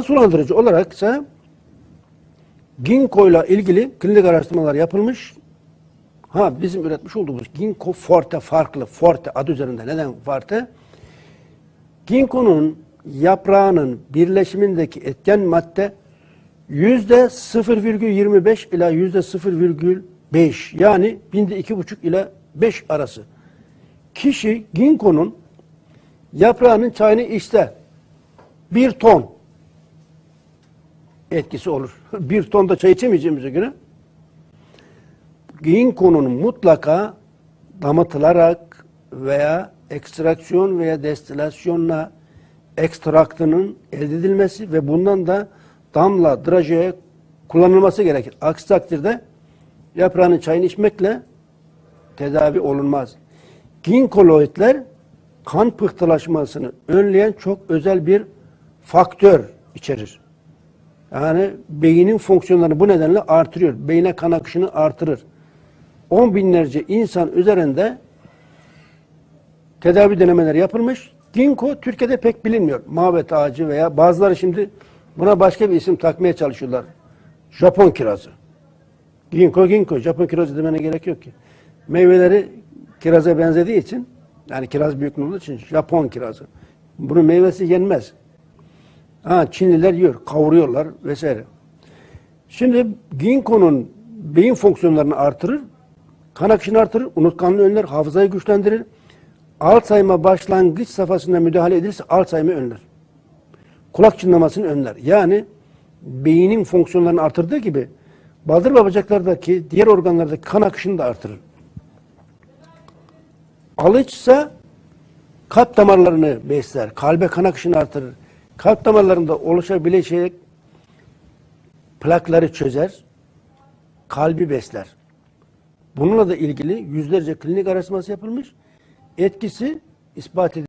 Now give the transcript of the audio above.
Kan sulandırıcı olarak ise ginkgo ile ilgili klinik araştırmalar yapılmış. Ha bizim üretmiş olduğumuz ginkgo forte farklı. Forte adı üzerinde. Neden forte? Ginkgo'nun yaprağının birleşimindeki etken madde yüzde 0,25 ila yüzde 0,5 yani binde iki buçuk ile 5 arası. Kişi ginkgo'nun yaprağının çayını içse bir ton etkisi olur. Bir ton da çay içemeyeceğimize göre ginkgonun mutlaka damatılarak veya ekstraksiyon veya destilasyonla ekstraktının elde edilmesi ve bundan da damla, drajeye kullanılması gerekir. Aksi takdirde yaprağının çayını içmekle tedavi olunmaz. Ginkoloidler kan pıhtılaşmasını önleyen çok özel bir faktör içerir. Yani beynin fonksiyonlarını bu nedenle artırıyor. Beyne kan akışını artırır. On binlerce insan üzerinde tedavi denemeleri yapılmış. Ginkgo Türkiye'de pek bilinmiyor. Mavet ağacı veya bazıları şimdi buna başka bir isim takmaya çalışıyorlar. Japon kirazı. Ginkgo ginkgo. Japon kirazı demene gerek yok ki. Meyveleri kiraza benzediği için yani kiraz büyük olduğu için Japon kirazı. Bunun meyvesi yenmez. Ha, Çinliler yiyor, kavuruyorlar vesaire. Şimdi ginkgo'nun beyin fonksiyonlarını artırır, kan akışını artırır, unutkanlığı önler, hafızayı güçlendirir. Alzheimer başlangıç safhasında müdahale edilirse Alzheimer önler. Kulak çınlamasını önler. Yani beynin fonksiyonlarını artırdığı gibi baldır ve diğer organlardaki kan akışını da artırır. Alıçsa kalp damarlarını besler, kalbe kan akışını artırır. Kalp damarlarında oluşabilecek plakları çözer, kalbi besler. Bununla da ilgili yüzlerce klinik araştırması yapılmış. Etkisi ispat edilmiş.